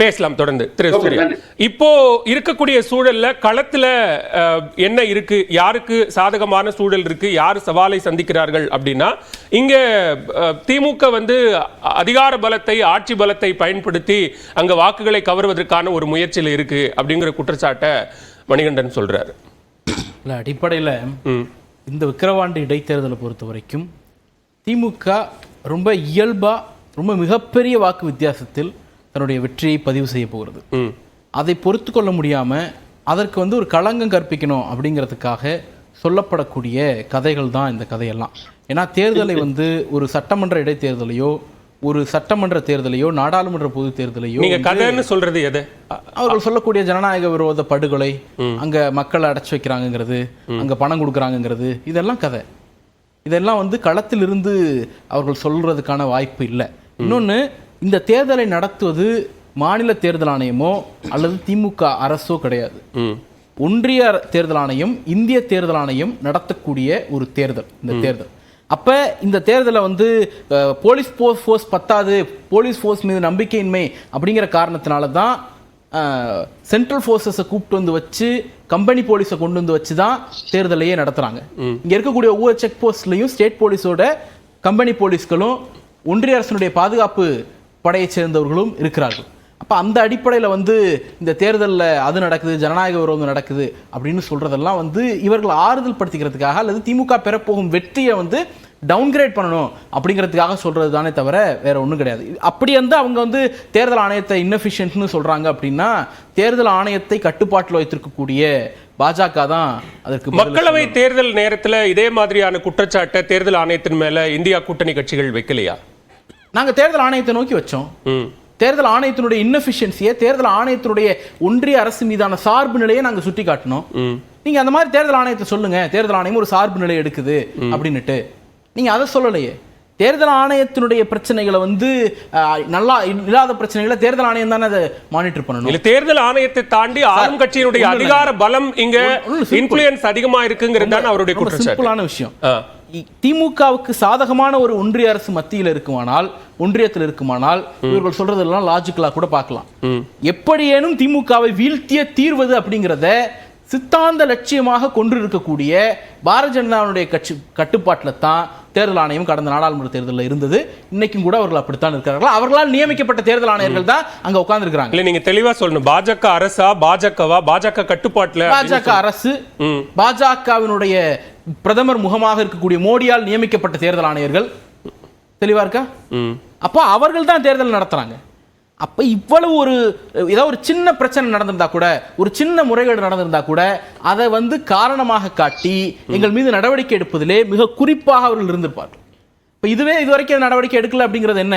பேசலாம் தொடர்ந்து. திரு சூர்யா. இப்போ இருக்கக்கூடிய சூழல்ல களத்துல அஹ், என்ன இருக்கு? யாருக்கு சாதகமான சூழல் இருக்கு? யார் சவாலை சந்திக்கிறார்கள் அப்படின்னா இங்க திமுக வந்து அதிகார பலத்தை ஆட்சி பலத்தை பயன்படுத்தி அங்க வாக்குகளை கவர்வதற்கான ஒரு முயற்சியில் இருக்கு அப்படிங்கிற குற்றச்சாட்டை மணிகண்டன் சொல்றாரு. இல்லை அடிப்படையில் இந்த விக்கிரவாண்டி இடைத்தேர்தலை பொறுத்த வரைக்கும் திமுக ரொம்ப இயல்பா ரொம்ப மிகப்பெரிய வாக்கு வித்தியாசத்தில் தன்னுடைய வெற்றியை பதிவு செய்ய போகிறது. அதை பொறுத்து கொள்ள முடியாம அதற்கு வந்து ஒரு களங்கம் கற்பிக்கணும் அப்படிங்கிறதுக்காக சொல்லப்படக்கூடிய கதைகள் தான் இந்த கதையெல்லாம். ஏன்னா தேர்தலை வந்து ஒரு சட்டமன்ற இடைத்தேர்தலையோ ஒரு சட்டமன்ற தேர்தலையோ நாடாளுமன்ற பொது தேர்தலையோ நீங்க கதைன்னு சொல்றது எது? அவர்கள் சொல்லக்கூடிய ஜனநாயக விரோத படுகொலை அங்க மக்களை அடைச்சு வைக்கிறாங்கங்கிறது அங்க பணம் கொடுக்குறாங்கங்கிறது இதெல்லாம் கதை. இதெல்லாம் வந்து களத்திலிருந்து அவர்கள் சொல்றதுக்கான வாய்ப்பு இல்லை. இன்னொன்னு இந்த தேர்தலை நடத்துவது மாநில தேர்தல் ஆணையமோ அல்லது திமுக அரசோ கிடையாது. ஒன்றிய தேர்தல் ஆணையம் இந்திய தேர்தல் ஆணையம் நடத்தக்கூடிய ஒரு தேர்தல் இந்த தேர்தல். அப்ப இந்த தேர்தலை வந்து போலீஸ் ஃபோர்ஸ் ஃபோர்ஸ் பத்தாது போலீஸ் ஃபோர்ஸ் மீது நம்பிக்கையின்மை அப்படிங்கிற காரணத்தினால தான் சென்ட்ரல் ஃபோர்ஸஸை கூப்பிட்டு வந்து வச்சு கம்பெனி போலீஸை கொண்டு வந்து வச்சு தான் தேர்தலையே நடத்துறாங்க. இங்க இருக்கக்கூடிய ஒவ்வொரு செக் போஸ்ட்லையும் ஸ்டேட் போலீஸோட கம்பெனி போலீஸ்களும் ஒன்றிய அரசினுடைய பாதுகாப்பு படையைச் சேர்ந்தவர்களும் இருக்கிறார்கள். அப்ப அந்த அடிப்படையில வந்து இந்த தேர்தல்ல அது நடக்குது ஜனநாயக விரோதம் நடக்குது அப்படின்னு சொல்றதெல்லாம் வந்து இவர்கள் ஆறுதல் படுத்திக்கிறதுக்காக அல்லது திமுக பெறப்போகும் வெற்றியை வந்து டவுன்கிரேட் பண்ணணும் அப்படிங்கிறதுக்காக சொல்றது தானே தவிர வேற ஒன்றும் கிடையாது. அப்படி வந்து அவங்க வந்து தேர்தல் ஆணையத்தை இன்னஃபிஷியன்ட்னு சொல்றாங்க அப்படின்னா தேர்தல் ஆணையத்தை கட்டுப்பாட்டில் வைத்திருக்கக்கூடிய பாஜக தான் அதற்கு மக்களவை தேர்தல் நேரத்துல இதே மாதிரியான குற்றச்சாட்டை தேர்தல் ஆணையத்தின் மேல இந்தியா கூட்டணி கட்சிகள் வைக்கலையா? நாங்க தேர்தல் ஆணையத்தை நோக்கி வச்சோம். தேர்தல் ஆணையத்தினுடைய இன்னஃபிஷியன்சியை தேர்தல் ஆணையத்தினுடைய ஒன்றிய அரசு மீதான சார்பு நிலையை நாங்க சுட்டி காட்டினோம் நீங்க அந்த மாதிரி தேர்தல் ஆணையத்தை சொல்லுங்க. தேர்தல் ஆணையம் ஒரு சார்பு நிலை எடுக்குது அப்படின்னுட்டு. நீங்க அதை சொல்லலையே. தேர்தல் ஆணையத்தினுடைய பிரச்சனைகளை வந்து நல்லா இல்லாத பிரச்சனைகளை தேர்தல் ஆணையம் தானே அதை மானிட்டர் பண்ணணும். இல்ல தேர்தல் ஆணையத்தை தாண்டி ஆளும் கட்சியினுடைய. அதிகார பலம் இங்க. இன்ஃபுளுயன்ஸ் அதிகமா இருக்குங்கிறது தான் அவருடைய சிம்பிளான விஷயம். திமுகவுக்கு சாதகமான ஒரு ஒன்றிய அரசு மத்தியில் இருக்குமானால் ஒன்றியத்தில் இருக்குமானால் இவர்கள் சொல்றதெல்லாம் லாஜிக்கலா கூட பார்க்கலாம். எப்படியேனும் திமுகவை வீழ்த்திய தீர்வது அப்படிங்கிறத சித்தாந்த லட்சியமாக கொண்டிருக்கக்கூடிய பாரதிய ஜனதாவுடைய கட்சி கட்டுப்பாட்டில் தான் தேர்தல் ஆணையம் கடந்த நாடாளுமன்ற தேர்தலில் இருந்தது. இன்னைக்கும் கூட அவர்கள் அப்படித்தான் இருக்கிறார்கள்? அவர்களால் நியமிக்கப்பட்ட தேர்தல் ஆணையர்கள் தான் அங்க உட்கார்ந்துருக்கிறாங்க. இல்ல நீங்க தெளிவா சொல்லணும். பாஜக அரசா பாஜகவா பாஜக கட்டுப்பாட்டுல பாஜக அரசு. பாஜகவினுடைய பிரதமர் முகமாக இருக்கக்கூடிய மோடியால் நியமிக்கப்பட்ட தேர்தல் ஆணையர்கள். தெளிவா இருக்கா. அப்போ அவர்கள் தான் தேர்தல் நடத்துறாங்க. அப்ப இவ்வளவு ஒரு ஏதோ ஒரு சின்ன பிரச்சனை நடந்திருந்தா கூட ஒரு சின்ன முறைகேடு நடந்திருந்தா கூட அதை வந்து காரணமாக காட்டி எங்கள் மீது நடவடிக்கை எடுப்பதிலே மிக குறிப்பாக அவர்கள் இருந்திருப்பார்கள். இப்ப இதுவே இதுவரைக்கும் நடவடிக்கை எடுக்கல அப்படிங்கிறது என்ன?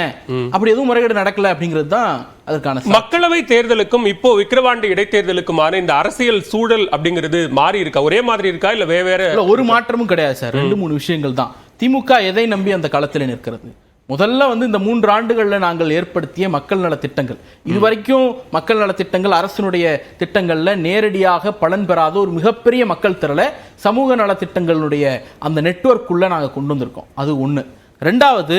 அப்படி எதுவும் முறைகேடு நடக்கல அப்படிங்கிறது தான் அதற்கான மக்களவை தேர்தலுக்கும் இப்போ விக்கிரவாண்டி இடைத்தேர்தலுக்குமான இந்த அரசியல் சூழல் அப்படிங்கிறது மாறி இருக்கா? ஒரே மாதிரி இருக்கா? இல்ல வேற இல்ல ஒரு மாற்றமும் கிடையாது சார். ரெண்டு மூணு விஷயங்கள் தான். திமுக எதை நம்பி அந்த களத்தில் நிற்கிறது? முதல்ல வந்து இந்த மூன்று ஆண்டுகள்ல நாங்கள் ஏற்படுத்திய மக்கள் நல திட்டங்கள். இதுவரைக்கும் மக்கள் நல திட்டங்கள் அரசினுடைய திட்டங்கள்ல நேரடியாக பலன் பெறாத ஒரு மிகப்பெரிய மக்கள் திரளை சமூக நல திட்டங்களுடைய அந்த நெட்வொர்க்குள்ள நாங்க கொண்டு வந்திருக்கோம். அது ஒண்ணு. ரெண்டாவது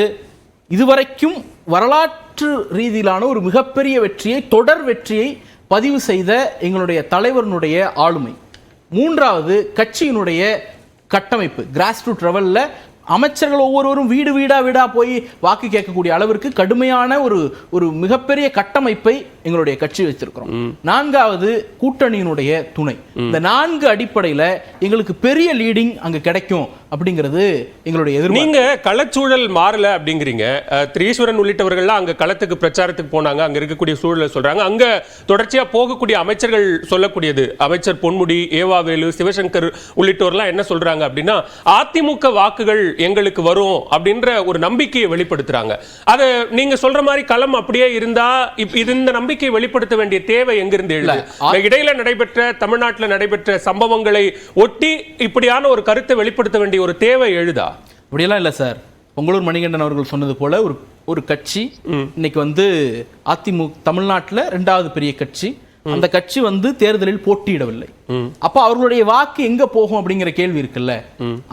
இதுவரைக்கும் வரலாற்று ரீதியிலான ஒரு மிகப்பெரிய வெற்றியை தொடர் வெற்றியை பதிவு செய்த எங்களுடைய தலைவரினுடைய ஆளுமை. மூன்றாவது கட்சியினுடைய கட்டமைப்பு கிராஸ் ரூட் லெவல்ல அமைச்சர்கள் ஒவ்வொருவரும் வீடு வீடா வீடா போய் வாக்கு கேட்கக்கூடிய அளவிற்கு கடுமையான ஒரு ஒரு மிகப்பெரிய கட்டமைப்பை எங்களுடைய கட்சி வச்சிருக்கிறோம் நான்காவது கூட்டணியினுடைய துணை. இந்த நான்கு அடிப்படையில எங்களுக்கு பெரிய லீடிங் அங்க கிடைக்கும் அப்படிங்கிறது எங்களுடைய எதிர்பார்ப்பு. நீங்க களச்சூழல் மாறல அப்படிங்கிறீங்க. அஹ், திரு ஈஸ்வரன் உள்ளிட்டவர்கள்லாம் அங்க களத்துக்கு பிரச்சாரத்துக்கு போனாங்க. அங்க இருக்கக்கூடிய சூழலை சொல்றாங்க. அங்க தொடர்ச்சியா போகக்கூடிய அமைச்சர்கள் சொல்லக்கூடியது. அமைச்சர் பொன்முடி ஏவாவேலு சிவசங்கர் உள்ளிட்டோர்லாம் என்ன சொல்றாங்க அப்படின்னா அதிமுக வாக்குகள் எங்களுக்கு வரும் அப்படின்ற ஒரு நம்பிக்கையை வெளிப்படுத்துறாங்க. அது நீங்க சொல்ற மாதிரி களம் அப்படியே இருந்தா இது இந்த நம்பிக்கையை வெளிப்படுத்த வேண்டிய தேவை எங்கிருந்து எழுது? இடையில நடைபெற்ற தமிழ்நாட்டுல நடைபெற்ற சம்பவங்களை ஒட்டி இப்படியான ஒரு கருத்தை வெளிப்படுத்த வேண்டிய ஒரு தேவை எழுதா? அப்படியெல்லாம் இல்லை சார். பொங்கலூர் மணிகண்டன் அவர்கள் சொன்னது போல ஒரு ஒரு கட்சி இன்னைக்கு வந்து அதிமுக தமிழ்நாட்டில் ரெண்டாவது பெரிய கட்சி. அந்த கட்சி வந்து தேர்தலில் போட்டியிடவில்லை. அப்ப அவர்களுடைய வாக்கு எங்க போகும் அப்படிங்கிற கேள்வி இருக்குல்ல?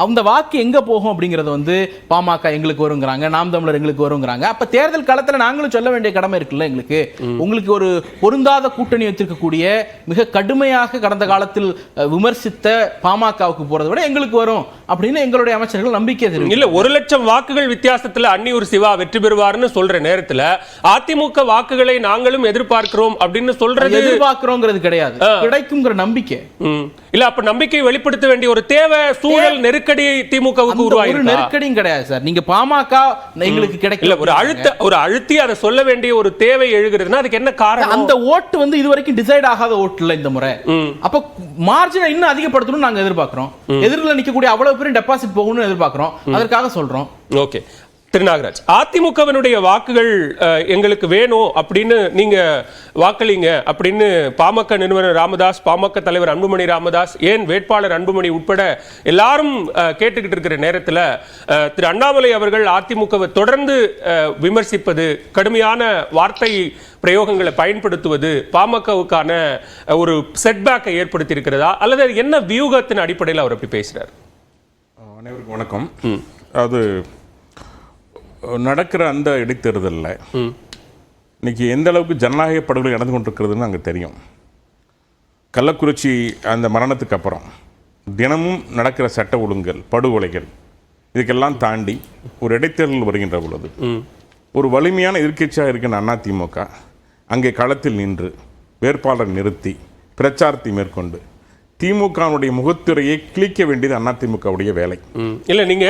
அந்த வாக்கு எங்க போகும் அப்படிங்கறது வந்து பாமக எங்களுக்கு வருங்கிறாங்க நாம் தமிழர் எங்களுக்கு வருங்கிறாங்க. அப்ப தேர்தல் களத்துல நாங்களும் சொல்ல வேண்டிய கடமை இருக்குல்ல எங்களுக்கு? உங்களுக்கு ஒரு பொருந்தாத கூட்டணி வச்சிருக்கக்கூடிய மிக கடுமையாக கடந்த காலத்தில் விமர்சித்த பாமகவுக்கு போறதை விட எங்களுக்கு வரும் அப்படின்னு எங்களுடைய அமைச்சர்கள் நம்பிக்கை தெரிவிக்கிறாங்க. இல்ல ஒரு லட்சம் வாக்குகள் வித்தியாசத்துல அன்னியூர் சிவா வெற்றி பெறுவார்னு சொல்ற நேரத்துல அதிமுக வாக்குகளை நாங்களும் எதிர்பார்க்கிறோம் அப்படின்னு சொல்றது எதிர்பார்க்கிறோங்கிறது கிடையாது. கிடைக்குங்கிற நம்பிக்கை. இல்ல அப்ப நம்பிக்கை வெளிப்படுத்த வேண்டிய ஒரு தேவை சூழல் நெருக்கடி திமுகவுக்கு உருவாயிருக்கா? நெருக்கடியும் கிடையாது சார். நீங்க பாமக எங்களுக்கு கிடைக்கல ஒரு அழுத்த ஒரு அழுத்தி அதை சொல்ல வேண்டிய ஒரு தேவை எழுகிறதுன்னா அதுக்கு என்ன காரணம்? அந்த ஓட்டு வந்து இது வரைக்கும் டிசைட் ஆகாத ஓட்டு இல்ல இந்த முறை. அப்ப மார்ஜினை இன்னும் அதிகப்படுத்தணும்னு நாங்க எதிர்பார்க்கிறோம். எதிரில் நிக்கக்கூடிய அவ்வளவு பேரும் டெபாசிட் போகணும்னு எதிர்பார்க்கிறோம். அதற்காக சொல்றோம். ஓகே. திருநாகராஜ் அதிமுகவினுடைய வாக்குகள் எங்களுக்கு வேணும் அப்படின்னு நீங்க வாக்களிங்க அப்படின்னு பாமக நிறுவனர் ராமதாஸ் பாமக தலைவர் அன்புமணி ராமதாஸ் ஏன் வேட்பாளர் அன்புமணி உட்பட எல்லாரும் கேட்டுக்கிட்டு இருக்கிற நேரத்துல திரு அண்ணாமலை அவர்கள் அதிமுகவை தொடர்ந்து விமர்சிப்பது கடுமையான வார்த்தை பிரயோகங்களை பயன்படுத்துவது பாமகவுக்கான ஒரு செட்பேக்கை ஏற்படுத்தி இருக்கிறதா அல்லது என்ன வியூகத்தின் அடிப்படையில் அவர் அப்படி பேசுறார்? அனைவருக்கும் வணக்கம். அது நடக்கிற அந்த இடைத்தேர்தலில் இன்னைக்கு எந்த அளவுக்கு ஜனநாயக படுகொலை நடந்து கொண்டிருக்கிறதுன்னு அங்கே தெரியும். கள்ளக்குறிச்சி அந்த மரணத்துக்கு அப்புறம் தினமும் நடக்கிற சட்ட ஒழுங்கல் படுகொலைகள் இதுக்கெல்லாம் தாண்டி ஒரு இடைத்தேர்தல் வருகின்ற பொழுது ஒரு வலிமையான எதிர்க்கட்சியாக இருக்கின்ற அதிமுக அங்கே களத்தில் நின்று வேட்பாளர் நிறுத்தி பிரச்சாரத்தை மேற்கொண்டு திமுகவுடைய முகத்துறையை கிழிக்க வேண்டியது அதிமுகவுடைய வேலை. ம். இல்ல நீங்க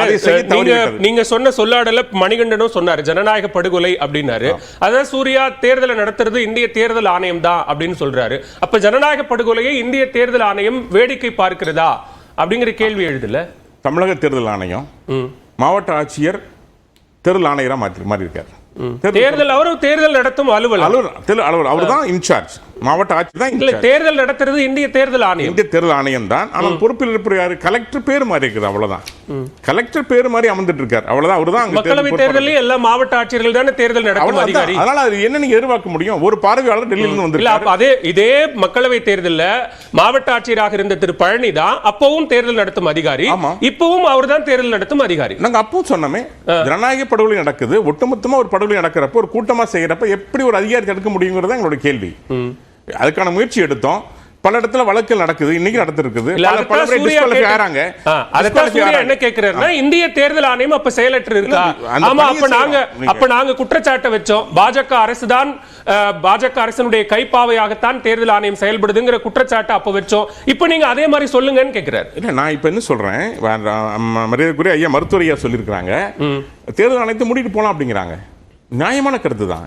நீங்க சொன்ன சொல்லாடல மணிகண்டனும் சொன்னாரு ஜனநாயக படுகொலை அப்படின்னாரு. அதான் சூர்யா தேர்தலை நடத்துறது இந்திய தேர்தல் ஆணையம் தான் அப்படின்னு சொல்றாரு. அப்ப ஜனநாயக படுகொலையை இந்திய தேர்தல் ஆணையம் வேடிக்கை பார்க்கிறதா அப்படிங்கிற கேள்வி எழுதுல? தமிழக தேர்தல் ஆணையம் மாவட்ட ஆட்சியர் தேர்தல் ஆணையராக மாற்றி மாறி இருக்கார் தேர்தல் அவரும் தேர்தல் நடத்தும் அலுவலர். அலுவலர் அவர் தான் இன்சார்ஜ் மாவட்ட ஆட்சியர் தான் இல்ல தேர்தல் நடத்துறது இந்திய தேர்தல் ஆணையம். இந்திய தேர்தல் ஆணையம் தான். ஆனால் பொறுப்பில் இருப்பவர் யாரு? கலெக்டர் பேர் மாறி இருக்குது அவ்வளவுதான். கலெக்டர் பேர் மாதிரி அமர்ந்துட்டு இருக்கார். அவ்வளவுதான் அவர் தான் மக்களவை தேர்தலில் எல்லா மாவட்ட ஆட்சியர்கள் தானே தேர்தல் நடத்தும் அதிகாரி. அதனால அது என்ன நீங்க எதிர்பார்க்க முடியும்? ஒரு பார்வையாளர் டெல்லியில இருந்து இல்ல வந்திருக்காரு அப்ப அதே இதே மக்களவை தேர்தல்ல மாவட்ட ஆட்சியராக இருந்த திரு பழனி தான் அப்பவும் தேர்தல் நடத்தும் அதிகாரி. இப்பவும் அவர் தான் தேர்தல் நடத்தும் அதிகாரி. நாங்க அப்பவும் சொன்னோமே ஜனநாயக படுகொலை நடக்குது. ஒட்டுமொத்தமா ஒரு படுகொலை நடக்கிறப்ப ஒரு கூட்டமா செய்யறப்ப எப்படி ஒரு அதிகாரி தடுக்க முடியுங்கிறது எங்களோட கேள்வி. அதுக்கான முயற்சி எடுத்தோம். பல இடத்துல வழக்குகள் நடக்குது. இன்னைக்கு நடந்திருக்குது. என்ன கேக்குறாருன்னா இந்திய தேர்தல் ஆணையம் அப்ப செயலற்று இருக்கா? ஆமா அப்ப நாங்க அப்ப நாங்க குற்றச்சாட்டை வச்சோம். பாஜக அரசுதான் அஹ், பாஜக அரசனுடைய கைப்பாவையாகத்தான் தேர்தல் ஆணையம் செயல்படுதுங்கிற குற்றச்சாட்டை அப்ப வச்சோம். இப்ப நீங்க அதே மாதிரி சொல்லுங்கன்னு கேக்குறாரு. இல்ல நான் இப்ப என்ன சொல்றேன்? மரியாதைக்குரிய ஐயா மருத்துவர் ஐயா சொல்லியிருக்கிறாங்க தேர்தல் ஆணையத்தை மூடிட்டு போலாம் அப்படிங்கிறாங்க. நியாயமான கருத்து தான்